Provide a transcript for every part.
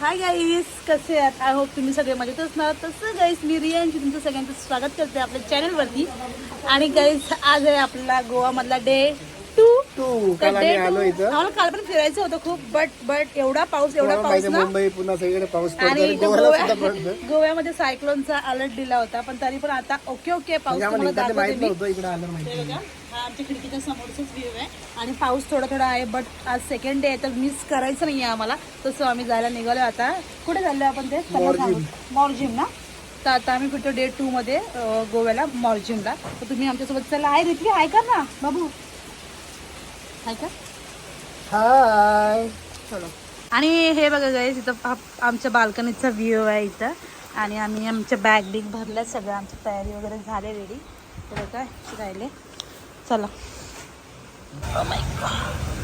Hi guys कसे आहात? I hope तुम्ही सगळे मजेत असणार तसं गाईस मी रियांची तुमचं सगळ्यांचं स्वागत करते आपल्या चॅनलवरती आणि गाईस आज आहे आपला गोवामधला डे टू तू काल आम्ही आलो इथं. आम्हाला काल पण फिरायचं होतं खूप बट बट एवढा पाऊस एवढा पाऊस माहिती आहे, ना मुंबई पुन्हा सगळीकडे पाऊस पडतो आणि आणि इथं गोव्याला सुद्धा गोव्या पडतो गोव्यामध्ये सायक्लोनचा अलर्ट दिला होता पण तरी पण आता ओके ओके पाऊस म्हणजे आम्हाला तुम्हाला एकदा ते दाखवते माहीत मी. नव्हतं इकडे आलं माहिती. बघा, हा आमच्या खिडकीच्या समोरचाच व्ह्यू आहे आणि पाऊस थोडा थोडा आहे बट आज सेकंड डे आहे तर मिस करायचं नाही आहे आम्हाला. तसं आम्ही जायला निघालो आता. कुठे चाललो आपण ते? मॉर्जिम ना? तर आता आम्ही फिरतो डे टू मध्ये अं, गोव्याला मॉर्जिमला तर तुम्ही आमच्यासोबत चला. आहे रितवी आहे का ना? बाबू? आहे का? हाय. चलो. आणि हे बघा गाईस इथं आमच्या बाल्कनीचा व्ह्यू आहे इथं. आणि आम्ही आमच्या बॅग बिग भरल्या सगळं आमची तयारी वगैरे झाले रेडी तर काय राहिले. चला. Oh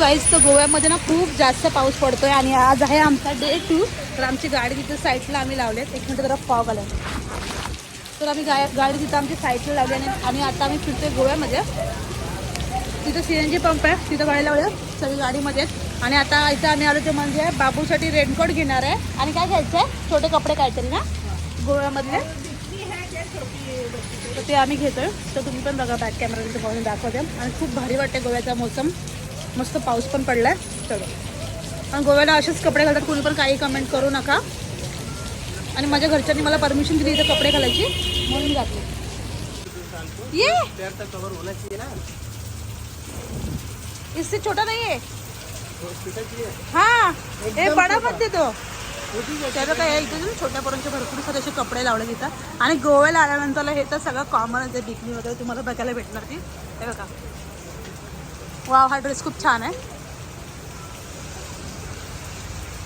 गाईज तर गोव्यामध्ये ना खूप जास्त पाऊस पडतोय आणि आज आहे आमचा डे टू तर आमची गाडी तिथे साईडला आम्ही लावलेत एक मिनिट जरा फॉग आला तर आम्ही गा गाडी तिथं आमची साईडला लावली आणि आणि आता आम्ही फिरतोय गोव्यामध्ये. तिथं सी एन जी पंप आहे. तिथं गाडी लावली सगळी गाडीमध्ये आणि आता इथं आम्ही आलो ते म्हणजे बाबूसाठी रेनकोट घेणार आहे. आणि काय घ्यायचं आहे? छोटे कपडे काहीतरी ना? गोव्यामधले. तर ते आम्ही घेतोय. तर तुम्ही पण बघा बॅक कॅमेरा पाहून दाखवते. आणि खूप भारी वाटते गोव्याचा मोसम. मस्त पाऊस पण पडलाय. चलो. आणि गोव्याला असेच कपडे घालतात. कोणी पण काही कमेंट करू नका. आणि माझ्या घरच्यांनी मला परमिशन दिली इथं कपडे घालायची. म्हणून घातले. ये! इससे छोटा नहीं है. हाँ हे बडा मध्ये तो त्याचं काय आहे, इथे ना छोट्या पोरांचे भरपूर सारे असे कपडे लावले तिथं आणि गोव्याला आल्यानंतर हे तर सगळं कॉमनच आहे बिकनी वगैरे तुम्हाला बघायला भेटणार ती. हे बघा. वाव हा ड्रेस खूप छान आहे.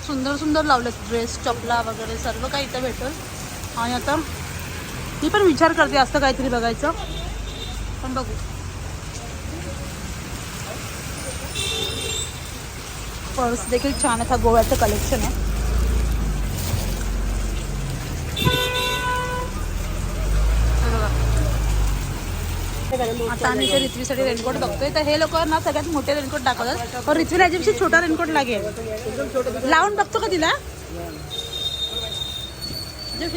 सुंदर सुंदर लावलेत ड्रेस चपला वगैरे सर्व काही इथं भेटेल. आणि आता मी पण विचार करते असं काहीतरी बघायचं. पण बघू. पर्स देखील छान आहे हा गोव्याचं कलेक्शन आहे. आता आम्ही इथे रिथवीसाठी रेनकोट बघतोय. तर हे लोक ना सगळ्यात मोठे रेनकोट दाखवतात. पण रिथवीला याच्यापेक्षा छोटा रेनकोट लागेल. लावून बघतो का तिला?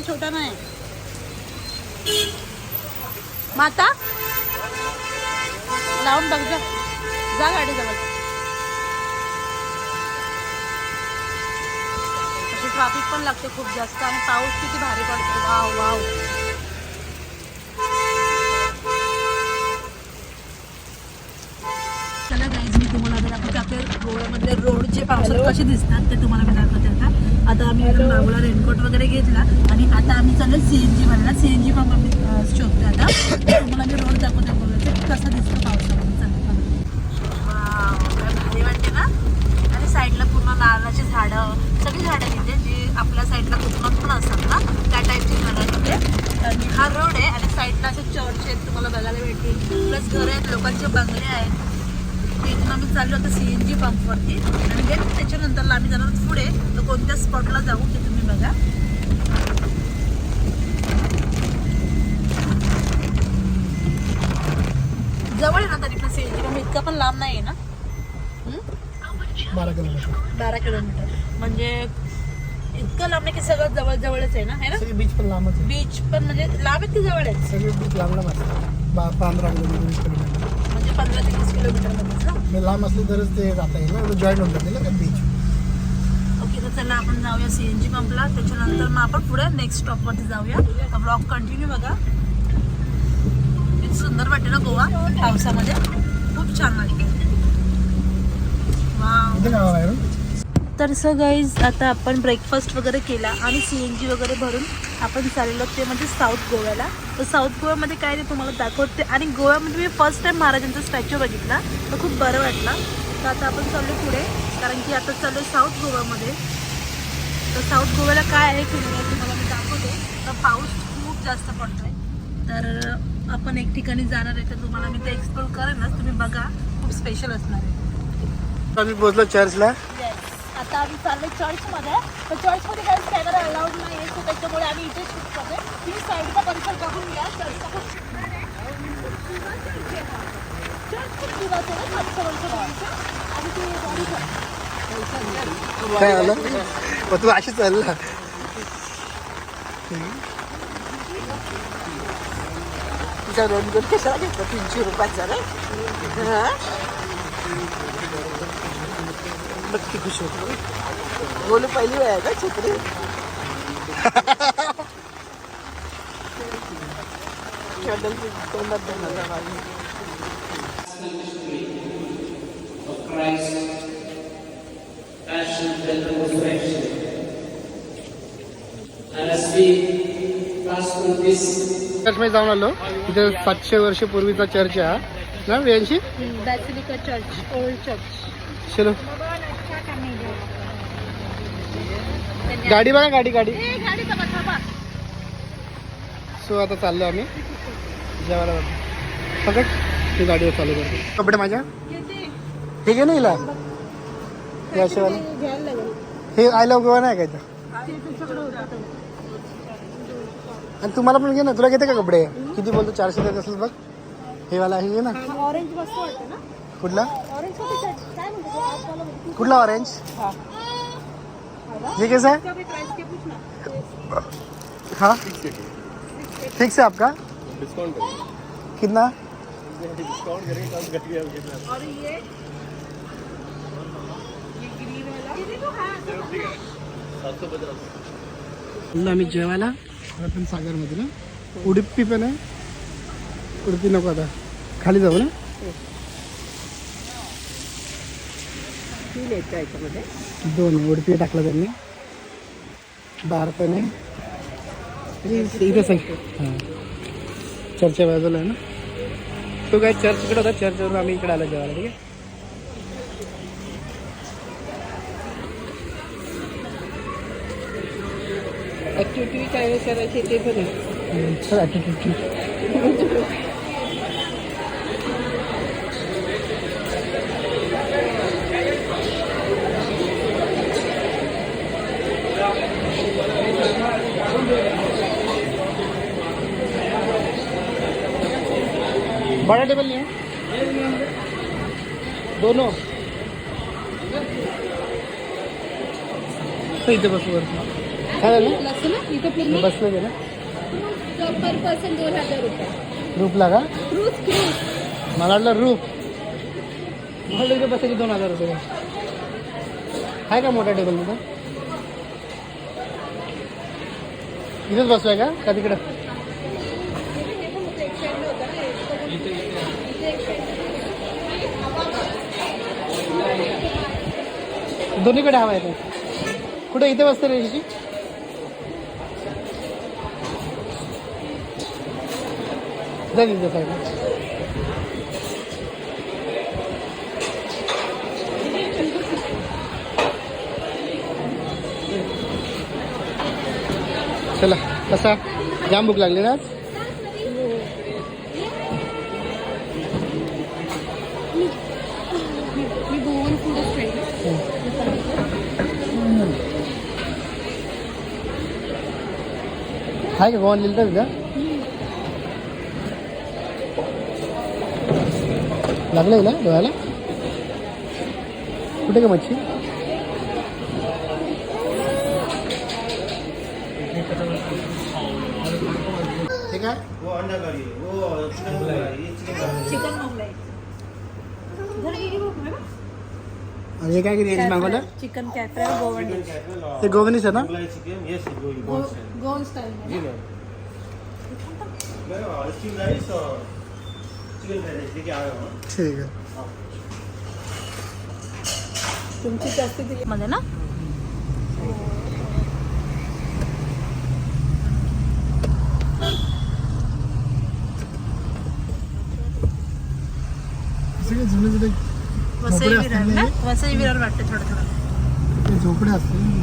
छोटा नाही. माता? लावून बघ जा. जा गाडी जवळ अशी ट्रॅफिक पण लागते खूप जास्त आणि पाऊस किती भारी पडतो. Wow wow. गोव्यामधले रोड जे पावसात कसे दिसतात ते तुम्हाला मी दाखवते आता. आता आम्ही बाबूला रेनकोट वगैरे घेतला आणि आता आम्ही चाललो सी एन जी भरायला. सी एन जी पंप आम्ही शोधतो आता. तुम्हाला मी रोड दाखवते गोव्याचे कसं दिसतं पावसामध्ये. चला भारी वाटते ना? आणि साईडला पूर्ण नारळाची झाडं सगळी झाडं तिथे जी आपल्या साईडला कोकणात पण असतात ना त्या टाईपची झाडं तिथे. आणि हा रोड आहे आणि साईडला असे चर्च आहेत तुम्हाला बघायला भेटतील. प्लस घरं आहेत लोकांचे बंगले आहेत. ते इथून आम्ही चाललो आता सी एन जी पंपवरती आणि देन त्याच्यानंतरला आम्ही जाणार पुढे. तर कोणत्या स्पॉटला जाऊ ते तुम्ही बघा. जवळ आहे ना तरी पण सी एन जी पंप इतका पण लांब नाही आहे ना? बारा किलोमीटर. बारा किलोमीटर. म्हणजे इतकं लांब नाही की सगळं जवळ जवळच आहे ना? है ना? बीच पण लांबच आहे. बीच पण म्हणजे लांब आहेत की जवळ आहेत सगळे बीच लांब लांब पंधरा किलोमीटर. पंधरा ते वीस किलोमीटर म्हणजे लांब असले तरच ते जाता येईल ना? जॉईन होऊन जाते ना ते बीच ओके तर चला आपण जाऊया सी एन जी पंपला त्याच्यानंतर मग आपण पुढे नेक्स्ट स्टॉपवरती जाऊया. ब्लॉग कंटिन्यू बघा. किती सुंदर वाटते ना गोवा पावसामध्ये. खूप छान वाटते. रे? तर सर गाईज आता आपण ब्रेकफास्ट वगैरे केला आणि सी एन जी वगैरे भरून आपण चाललो ते म्हणजे साऊथ गोव्याला तर साऊथ गोव्यामध्ये काय ते तुम्हाला दाखवते. आणि गोव्यामध्ये मी फर्स्ट टाइम महाराजांचा स्टॅच्यू बघितला. तर खूप बरं वाटलं. तर आता आपण चाललो पुढे. कारण की आता चाललो साऊथ गोव्यामध्ये तर साऊथ गोव्याला काय आहे की नाही तुम्हाला मी दाखवते. तर पाऊस खूप जास्त पडतोय. तर आपण एक ठिकाणी जाणार आहे. तर तुम्हाला मी ते एक्सप्लोर करेनच. तुम्ही बघा. खूप स्पेशल असणार आहे. आम्ही पोहोचलो चर्चला आता आम्ही चाललो चर्चमध्ये. तर चर्चमध्ये काही कॅमेरा अलाउड नाही आहे सो त्याच्यामुळे आम्ही इथे शूट करतो तुम्ही साईडचा परिसर बघून घ्या चर्चचा खूप चर्च खूप दिवस आहे सातशे वर्ष बाजूचं आणि ते बघू काय आलं? मग तू अशी चालला. तुझा रोड कशाला घेतला? तीनशे रुपयाचा रे हा? बघ ती खुश होतो. बोलू पहिली वेळ आहे का तोंडात चर्चमध्ये जाऊन आलो. इथे सातशे वर्ष पूर्वीचा चर्च आहे हा. ना बॅसिलिका चर्च ओल्ड चर्च चलो. गाडी बघा गाडी गाडी. सो आता चाललो आम्ही. जेवायला. पकड ती गाडीवर चालू करतो. कपडे माझ्या? हे घे ना हिला हे हे आय लव्ह गोवा नाही काय आणि तुम्हाला पण घे ना. तुला घेते का कपडे? किती बोलतो? चारशे देत असेल बघ. हे वाला हे घे ना ऑरेंज मस्त वाटतं ना? कुठला ऑरेंजमध्ये चट- काय म्हणतो तो आजवाला मध्ये? कुठला ऑरेंज ये कैसा है? इसका भी प्राइस क्या पूछना? हाँ। फिक्स है आपका? कितना? और ये? ये ग्रीन वाला। ये तो है म्हणलं आम्ही जेवायला रतन सागरमध्ये ना। उडुपी पण आहे उडुपी नको आता। खाली जाऊ ना? येतं याच्यामध्ये? दोन आहे. उडुपी टाकलं त्यांनी. बार पण आहे. आहे हां. चर्चच्या बाजूला आहे ना? तो काय चर्च इकडे होता? चर्चवरून आम्ही इकडे आलो जेवायला ठीक आहे? ॲक्टिव्हिटी काय करायची ते पण आहे. बड़ा टेबल नहीं है। दोनों। तो इथे बसू वरती काय झालं बसलं गेलं पर पर्सन दोन। हज़ार रुपये रूपला का क्रूज क्रूज मला वाटलं रूप मला इथे बसायचे दोन हज़ार रुपये आहे का मोठा टेबल तिथं इथेच बसलोय का का तिकडं दोन्हीकडे हवा आहे ते. कुठे इथे बसते रे ऋषी जा तिथे चला कसा? जाम भूक लागली ना आहे का गोवन लिहिलं का लागलं हिला डोळ्याला कुठे का मच्छी हे काय वो अंडा करी वो चिकन करी ये चिकन करी चिकन मोगलाई आणि हे काय किती यांनी मागवलं? चिकन कॅफ्रे गोवन लो ते गोवनीच आहे ना? गोवन स्टाईल जी मैम ठीक आहे. तुमची जास्ती दिली. मध्ये ना? सगळे जुने जुने वसई विरार ना? वसई विरार वाटते थोडं थोडं. झोपडे असतील.